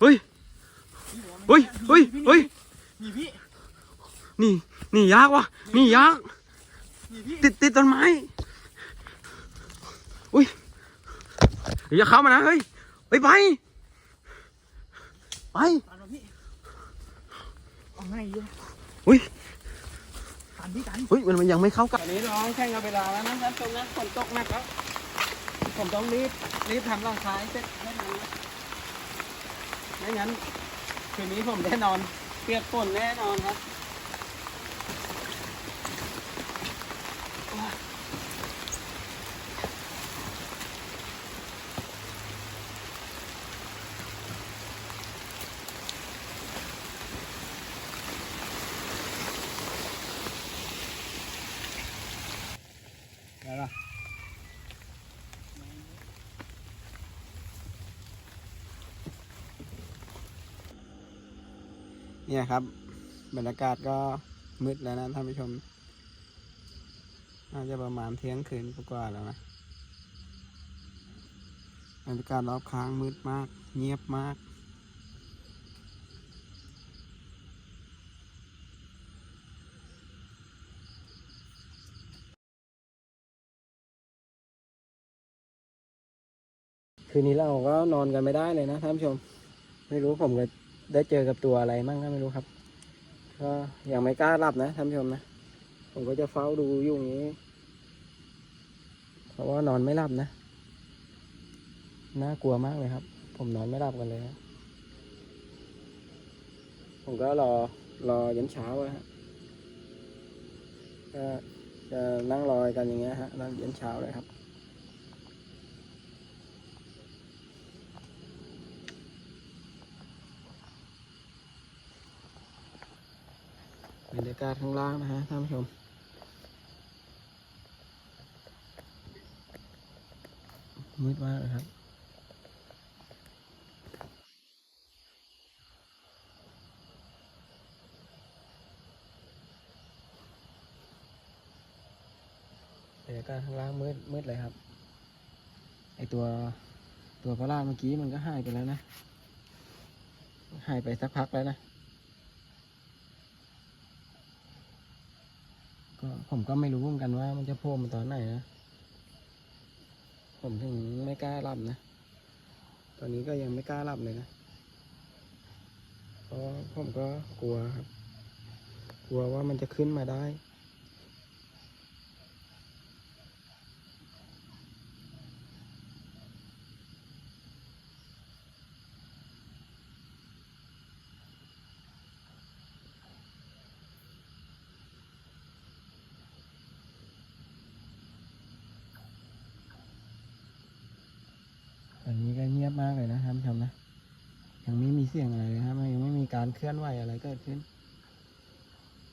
เฮ้ยเฮ้ยเฮ้ยเฮ้ยนี่พี่นี่นี่ยักษ์วะนี่ยักษ์นี่พี่ติดติดต้นไม้อุ้ยอย่าเข้ามานะเฮ้ยไปไปไปตามมาพี่เอาไงอยู่อุ้ยตันพี่ตันเฮ้ยมันมันยังไม่เข้ากันตอนนี้น้องแข่งกับเวลาแล้วนะท่านผู้ชมนะฝนตกหนักแล้วผมต้องรีบรีบทำร่างกายเสร็จไม่ทันนะ ไม่งั้นคืนนี้ผมแน่นอนเปียกฝนแน่นอนครับ เนี่ยครับ บรรยากาศก็มืดแล้วนะท่านผู้ชม น่าจะประมาณเที่ยงคืนกว่าแล้วนะบรรยากาศรอบข้างมืดมาก เงียบมาก คืนนี้เราก็นอนกันไม่ได้เลยนะท่านผู้ชม ไม่รู้ผมจะ ได้เจอกับตัวอะไรมั่งก็ไม่รู้ครับ ก็ยังไม่กล้าหลับนะท่านผู้ชมนะ ผมก็จะเฝ้าดูอยู่อย่างนี้ เพราะว่านอนไม่หลับนะ น่ากลัวมากเลยครับ ผมนอนไม่หลับกันเลยนะผมก็รอรอยันเช้าฮะก็จะนั่งรอกันอย่างเงี้ยฮะนั่งยันเช้าเลยครับ บรรยากาศข้างล่างนะฮะท่านผู้ชมมืดมากเลยครับบรรยากาศข้างล่างมืดมืดเลยครับ ไอตัวตัวพระราชเมื่อกี้มันก็หายไปแล้วนะ หายไปสักพักแล้วนะ ก็ ผมก็ไม่รู้เหมือนกันว่ามันจะโผล่มาตอนไหนนะ ผมถึงไม่กล้าหลับนะ ตอนนี้ก็ยังไม่กล้าหลับเลยนะเพราะผมก็กลัวครับ กลัวว่ามันจะขึ้นมาได้ อันนี้ก็เงียบมากเลยนะท่านผู้ชมนะ ยังไม่มีเสียงอะไรเลยครับยังไม่มีการเคลื่อนไหวอะไรเกิดขึ้น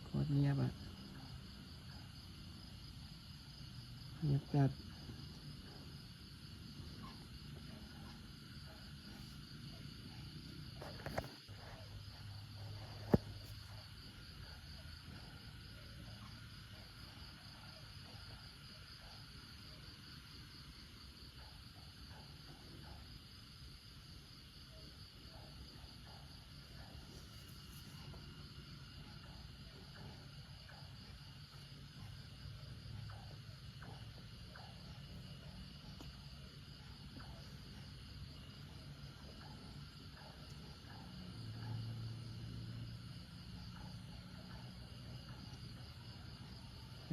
โคตรเงียบอะเงียบจัด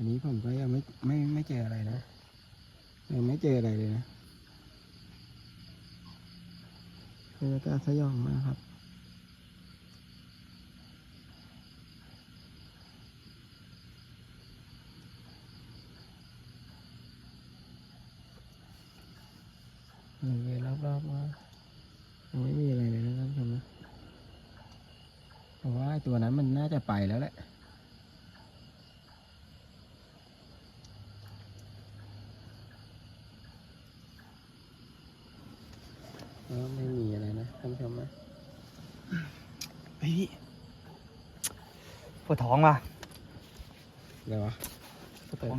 อันนี้ผมก็ยังไม่ไม่ไม่เจออะไรนะยังไม่เจออะไรเลยนะบรรยากาศสยองมากครับบริเวณรอบๆว่ายังไม่มีอะไรเลยนะท่านผู้ชมนะเพราะว่าตัวนั้นมันน่าจะไปแล้วแหละ ก็ไม่มีอะไรนะท่านผู้ชมนะ เฮ้ยป วดท้องว่ะอะไรวะปวดท้อง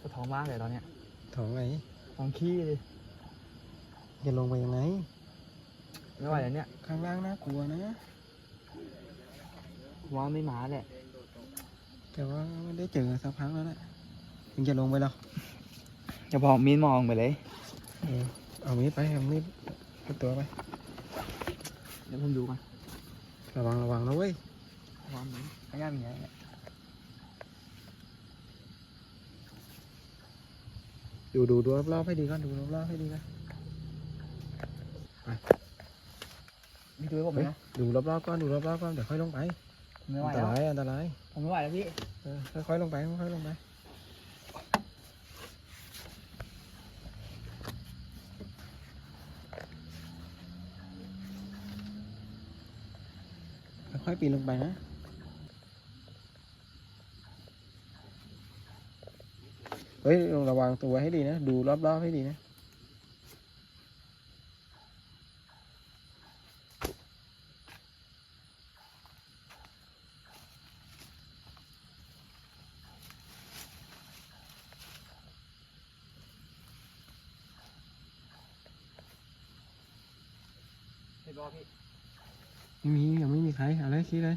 ปวดท้องมากเลยตอนเนี้ยท้องไงท้องขี้เลยจะลงไปยังไงลไม่ไหวแล้วเนี่ยข้างล่างน่ากลัวนะว่าไม่มาแหละแต่ว่าไม่ได้เจอสักพักแล้วแหละมึงจะลงไปหรอจะพอมีนมองไปเลยเออเอามีดไปเอามีดกับตัวไปเดี๋ยวผมดูกันระวังระวังนะเว้ย ว่ามันขยันอย่างเงี้ยดูดูดูรอบๆให้ดีก่อนดูรอบๆให้ดีก่อนพี่ดูให้ผมไหมเฮ้ยนะดูรอบๆก่อนดูรอบๆก่อนเดี๋ยวค่อยลงไปไม่ไหวอันตแล้วรายอันตรายผมไม่ไหวแล้วพี่เออค่อยๆลงไปค่อยๆลงไปค่อยๆปีนลงไปนะ เฮ้ยระวังตัวให้ดีนะ ดูรอบๆให้ดีนะเห็นบอพี่ไม่มียังไม่มีใคร เอะไรคิดเลย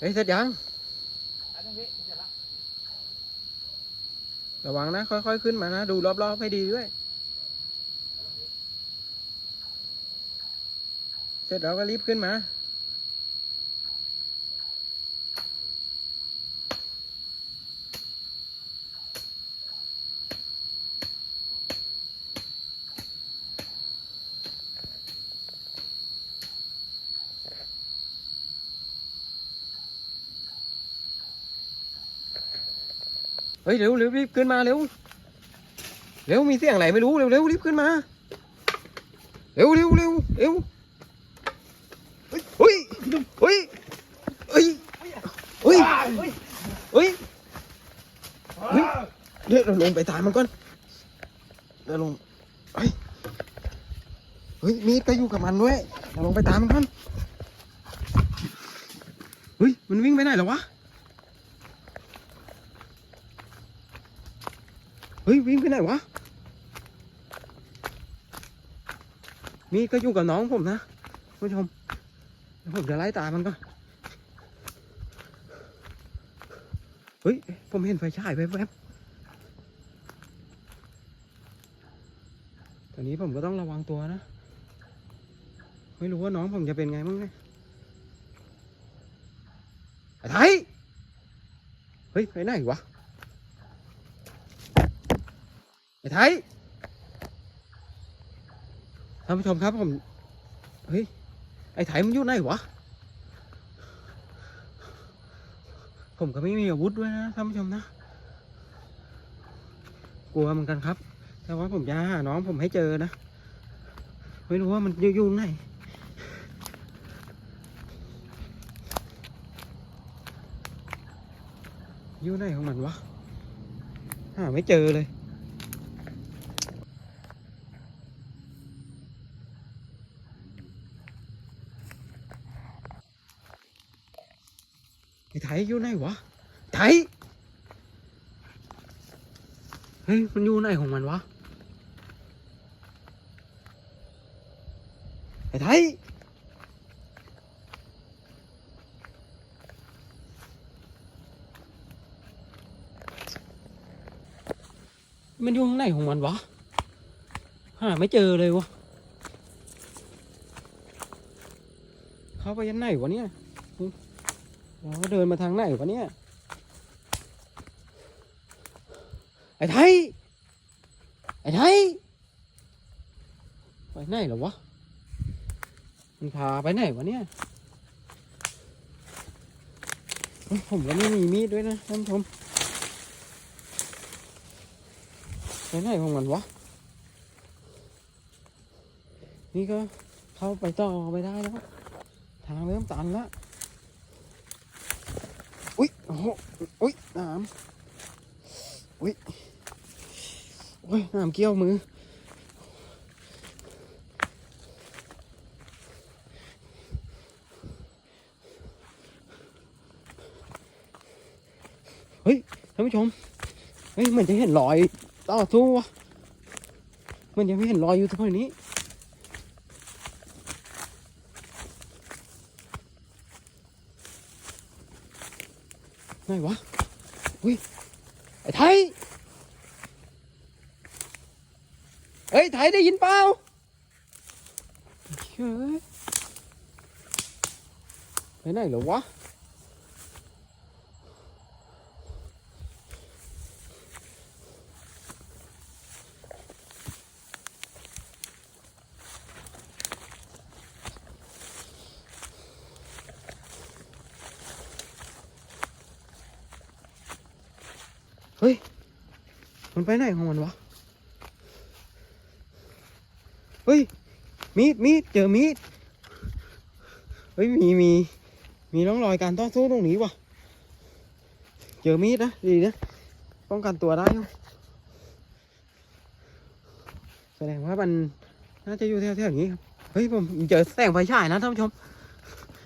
เฮ้ยเสร็จยังระระวังนะ ค่อยๆ ขึ้นมานะ ดูรอบๆ ให้ดีด้วย เสร็จแล้วก็รีบขึ้นมา ฮ้ยเร็วเร็วรีบขึ้นมาเร็วเร็วมีเสียงอะไรไม่รู้เร็วเร็วรีบขึ้นมาเร็วเร็วเร็วเร็วเฮ้ยเฮ้ยเฮ้ยเฮ้ยเฮ้ยเฮ้ยเดี๋ยวเราลงไปตามมันก่อนเดี๋ยวลงเฮ้ยเฮ้ยมีดก็อยู่กับมันด้วยเราลงไปตามมันก่อนเฮ้ยมันวิ่งไปไหนแล้ววะ ฮ้ยวิ่งไปไหนวะ มีก็อยู่กับน้องผมนะคุณผู้ชมผมจะไล่ตามมันก่อนเฮ้ย ผมเห็นไฟฉายแวบๆตอนนี้ผมก็ต้องระวังตัวนะ ไม่รู้ว่าน้องผมจะเป็นไงบ้างเนี่ยไอ้ไทยเฮ้ย ไปไหนวะ ไอ้ไทยท่านผู้ชมครับผม เฮ้ย ไอ้ไทยมันอยู่ไหนวะ ผมก็ไม่มีอาวุธด้วยนะท่านผู้ชมนะ กลัวเหมือนกันครับ แต่ว่าผมจะหาน้องผมให้เจอนะ ไม่รู้ว่ามันอยู่อยู่ไหนอยู่ไหนของมันวะ หาไม่เจอเลย ไอ้ไทยอยู่ไหนวะไทยเฮ้ย มันอยู่ไหนของมันวะ ไอ้ไทยมันอยู่ข้างไหนของมันวะ หาไม่เจอเลยวะ เข้าไปยันไหนวะเนี่ย เราเดินมาทางไหนวะเนี่ย ไอ้ไทย ไอ้ไทย ไปไหนเหรอวะ มันพาไปไหนวะเนี่ยเฮ้ยผมก็ไม่มีมีดด้วยนะท่านผู้ชมไปไหนของมันวะ นี่ก็เข้าไปต่อไม่ได้แล้ว ทางเริ่มตันแล้ว อุ้ยโหอุ้ยน้ำอุ้ยโอ้ยน้ำเกี้ยวมือเฮ้ยท่านผู้ชมเฮ้ยมือนจะเห็นรอยต่อสู้วะมันยังไม่เห็นรอยอยู่ตรงนี้ ไหนวะอุ้ยไอ้ไทยเฮ้ยไทยได้ยินเปล่าเฮ้ยไปไหนเหรอวะ มันไปไหนของมันวะ เฮ้ย มีด มีด เจอมีด เฮ้ย มี มี มีร่องรอยการต่อสู้ตรงนี้วะเจอมีดนะ ดีนะ ป้องกันตัวได้อยู่แสดงว่ามันน่าจะอยู่แถวๆนี้ครับ เฮ้ย ผมเจอแสงไฟฉายนะท่านผู้ชม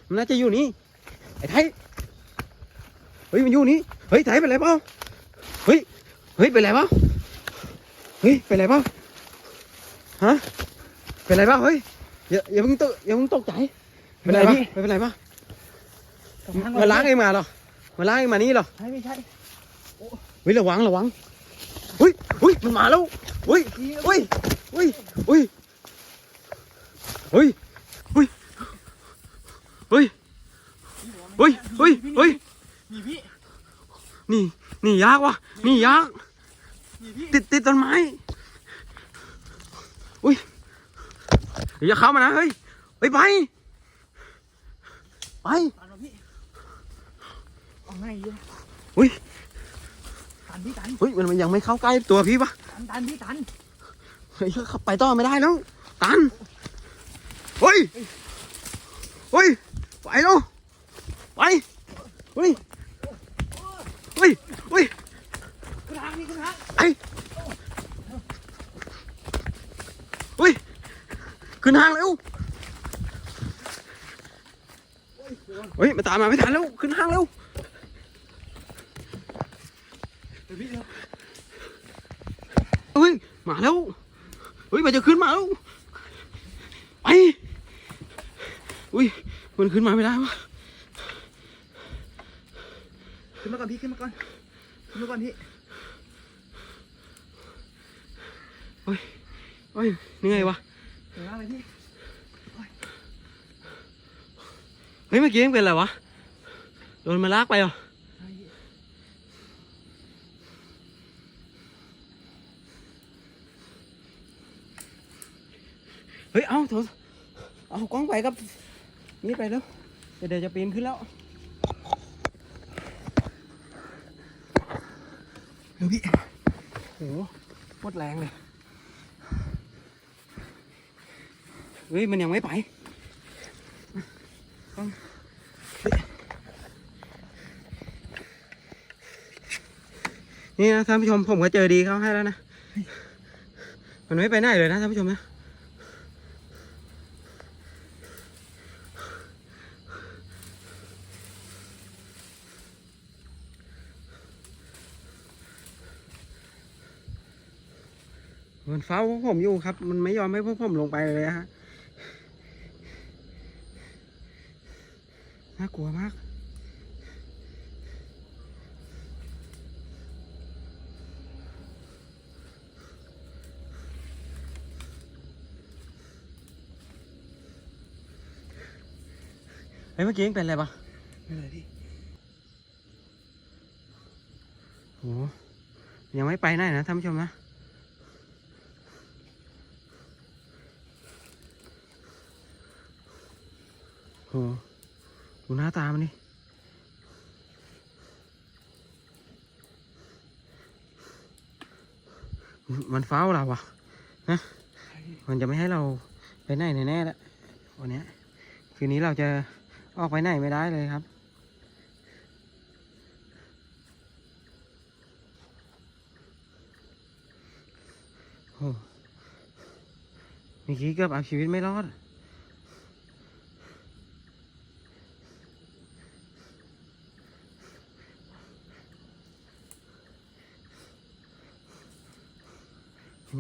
มันน่าจะอยู่นี่ ไอ้ไทย เฮ้ย มันอยู่นี่ เฮ้ย ไทยเป็นไรเปล่าเฮ้ย เฮ้ยเป็นไรเปล่าเฮ้ยเป็นไรเปล่าฮะเป็นไรเปล่าเฮ้ยอย่าอย่าเพิ่งตกอย่าเพิ่งตกใจเป็นไรเป็นไรพี่พี่ไม่เป็นไรปะกำลังมาล้างเองมาเหรอมาล้างเองมานี่เหรอใช่ไม่ใช่เฮ้ยระวังระวังเฮ้ยเฮ้ยมันมาแล้วเฮ้ยเฮ้ยเฮ้ยเฮ้ยเฮ้ยเฮ้ยเฮ้ยเฮ้ยเฮ้ยเฮ้ยมี พี่นี่นี่ยากว่ะนี่ยากมีพี่ติดติดต้นไม้ อุ้ยอย่าเข้ามานะ เฮ้ยเฮ้ยไปไปตันวะพี่เอาไงดีวะอุ้ยตันพี่ตันเฮ้ยมันมันยังไม่เข้าใกล้ตัวพี่ปะตันตันพี่ตัน เฮ้ยขับไปต่อไม่ได้แล้ว ตันเฮ้ยเฮ้ย ไปแล้วไปเฮ้ย เฮ้ยเฮ้ยคุณทางนี่คุณทางไอ้เฮ้ยขึ้นทางเร็วเฮ้ยมาตามมาไม่ทันแล้วขึ้นทางเร็วเดี๋ยวพี่เดี๋ยวเฮ้ยมาแล้วเฮ้ยมันจะขึ้นมาแล้วไปอุ้ยมันขึ้นมาไม่ได้วะ ขึ้น มาก่อนพี่ขึ้นมาก่อนขึ้นมาก่อนพี่เฮ้ยเหนื่อยวะเดี๋ยวอะไรพี่เฮ้ยเมื่อกี้ยังเป็นอะไรวะโดนมาลากไปเหรอใช่พี่เฮ้ยเอาโถเอากล้องไปกับนี่ไปแล้วเดี๋ยวเดี๋ยวจะปีนขึ้นแล้ว ดี๋ยวพี่โหโคตรแรงเลยเฮ้ยมันยังไม่ไปต้องนี่นะท่านผู้ชมผมก็เจอดีเขาให้แล้วนะ มันไม่ไปไหนเลยนะท่านผู้ชมนะ มันเฝ้าพวกผมอยู่ครับ มันไม่ยอมให้พวกผมลงไปเลยฮะน่ากลัวมากเฮ้ยเมื่อกี้ยังเป็นอะไรปะไม่เป็นไรพี่โหยังไม่ไปไหนนะท่านผู้ชมนะ หดูหน้าตามันนี่มันเฝ้าเราอะนะมันจะไม่ให้เราไปไหนแน่แล้ววันนี้คืนนี้เราจะออกไปไหนไม่ได้เลยครับโอ้มีคีกืบเอาชีวิตไม่รอด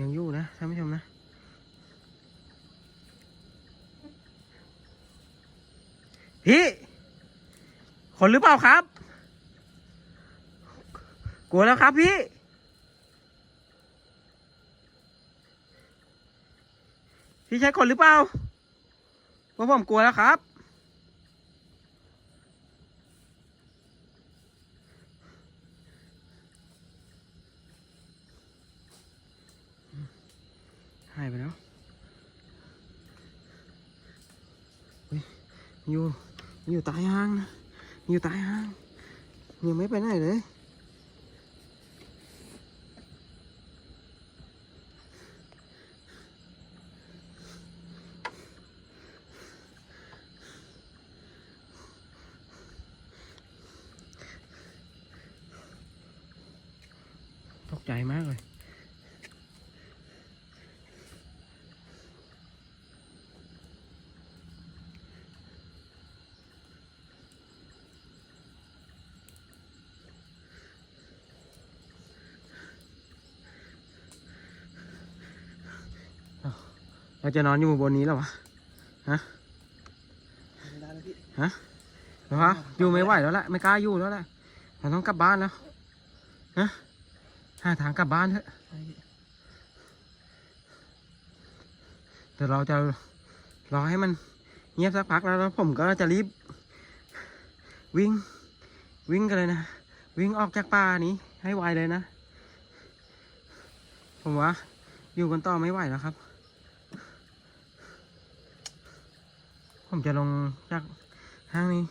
ยังอยู่นะท่านผู้ชมนะพี่คนหรือเปล่าครับ กลัวแล้วครับพี่ พี่ใช่คนหรือเปล่าว่าผมกลัวแล้วครับ หายไปแล้วเฮ้ยอยู่อยู่ใตายห้างนะอยู่ใตายห้างยังไม่ไปไหนเลย ตกใจมากเลย เราจะนอนอยู่บนนี้แล้ววะไม่ได้เหรอวะอยู่ไม่ไหวแล้วแหละไม่กล้าอยู่แล้วแหละเราต้องกลับบ้านแล้วนะหาทางกลับบ้านเถอะใช่เดี๋ยวเราจะรอให้มันเงียบสักพักแล้วแล้วผมก็จะรีบ วิ่ง วิ่งกันเลยนะ วิ่งออกจากป่านี้ให้ไวเลยนะ ผมว่าอยู่กันต่อไม่ไหวแล้วครับ ผมจะลงจากห้างนี้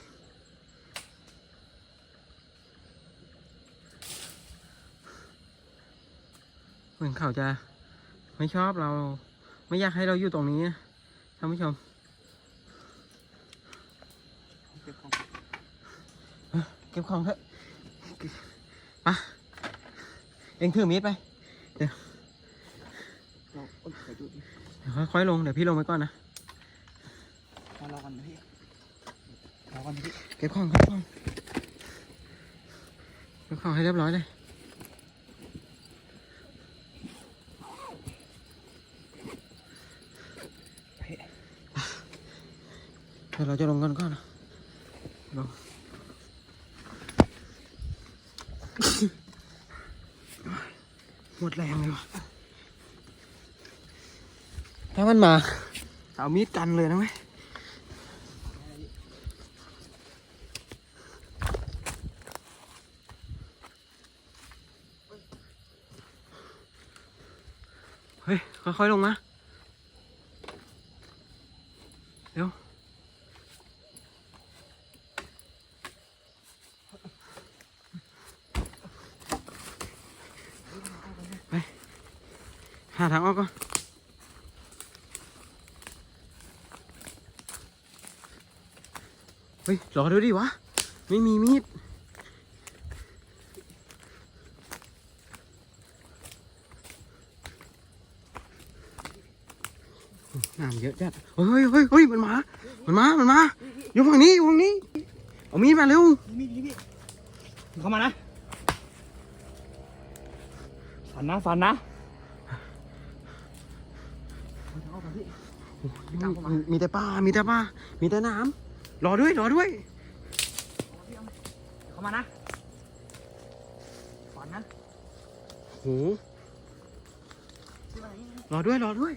เหมือนเขาจะไม่ชอบเรา ไม่อยากให้เราอยู่ตรงนี้นะท่านผู้ชมเก็บของเก็บของเถอะไปะเอ็งถือมีดไปเดี๋ยวดูดิเดี๋ยวค่อยๆลง เดี๋ยวพี่ลงไปก่อนนะ รอรอกันนะพี่รอกันนะพี่เก็บของเก็บของเก็บของให้เรียบร้อยเลยเดี๋ยวเราจะลงกันก่อนนะลงหมดแรงเลยวะถ้ามันมา เอามีดกันเลยนะเว้ย เฮ้ย ค่อยๆลงมาเร็วไปหาทางออกก่อนเฮ้ยรอดูดิวะ ไม่มีมีด น้ำ เยอะจัดเฮ้ยเฮ้ยเฮ้ยมันมา มันมา มันมา อยู่ฝั่งนี้อยู่ฝั่งนี้ เอามีดมาเร็วนี่พี่พี่เข้ามานะ ฝันนะฝันนะเอากันพี่มีมีแต่ป่ามีแต่ป่ามีแต่น้ำรอด้วย รอด้วย เข้ามานะฝันนะโหรอด้วย รอด้วย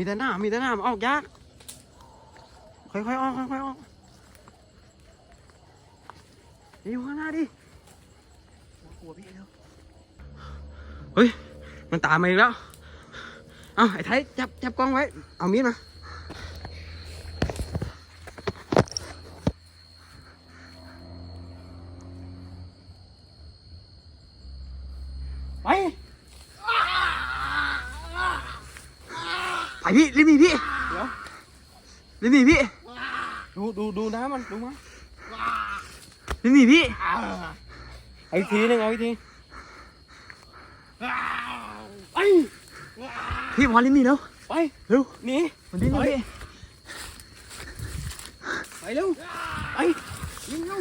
มีแต่หน้ามีแต่หน้าออกยาก ค่อยๆออกค่อยๆออกอยู่ข้างหน้าดิกลัวพี่เร็วเฮ้ย มันตามมาอีกแล้ว เอาไอ้ไทยจับจับกล้องไว้ เอามีดมา พี่รีบหนีพี่เดี๋ยวรีมีพี่ดูดูดูน้ำมันดูมั้ยรีมีพี่ไอาอีกทีนึงเอาอีทีไปพี่พอรีบหนีเล้วไปเร็วหนีมันดิ้นไปไปเร็วไปยิงเร็ว